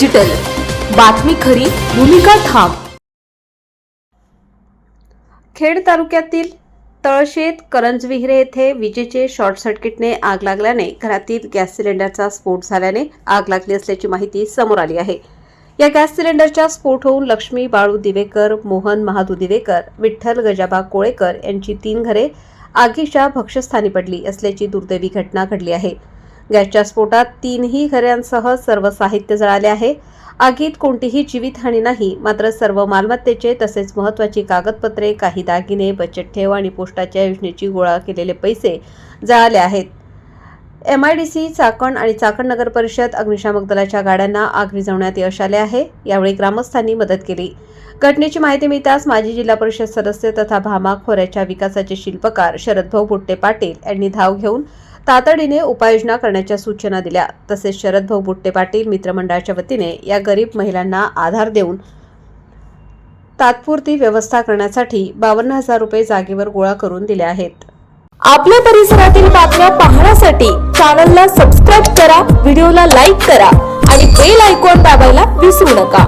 Digital बातमी खरी भूमिका ठाम. खेड तालुक्यातील तळशेत करंजविहिरे येथे विजेचे शॉर्ट सर्किटने आग लागल्याने घरातील गॅस सिलेंडरचा स्फोट झाल्याने आग लागली असल्याची माहिती समोर आली आहे. या गॅस सिलेंडरचा स्फोट होऊन लक्ष्मी बाळू दिवेकर मोहन महादू दिवेकर विठ्ठल गजाबा कोळेकर यांची तीन घरे आगीच्या भक्षस्थानी पडली असल्याची दुर्दैवी घटना घडली आहे. गॅसच्या स्फोटात तीनही घरांसह सर्व साहित्य जळाले आहे. आगीत कोणतीही जीवितहानी नाही. मात्र सर्व मालमत्तेचे तसेच महत्त्वाची कागदपत्रे काही दागिने बचत ठेव आणि पोस्टाच्या योजनेची गोळा केलेले पैसे जळाले आहेत. M I D C Chakan आणि चाकण नगर परिषद अग्निशामक दलाच्या गाड्यांना आग विझवण्यात यश आले आहे. यावेळी ग्रामस्थांनी मदत केली. घटनेची माहिती मिळताच माजी जिल्हा परिषद सदस्य तथा भामा खोऱ्याच्या विकासाचे शिल्पकार शरदभाऊ बुट्टे पाटील यांनी धाव घेऊन तातडीने उपाययोजना करण्याच्या सूचना दिल्या. तसेच शरदभाऊ बुट्टे पाटील मित्रमंडळाच्या वतीने या गरीब महिलांना आधार देऊन तात्पुरती व्यवस्था करण्यासाठी बावन्न हजार रुपये जागेवर गोळा करून दिले आहेत. आपल्या परिसरातील बातम्या पाहण्यासाठी चॅनलला सबस्क्राईब करा व्हिडिओला लाईक करा आणि बेल आयकॉन दाबायला विसरू नका.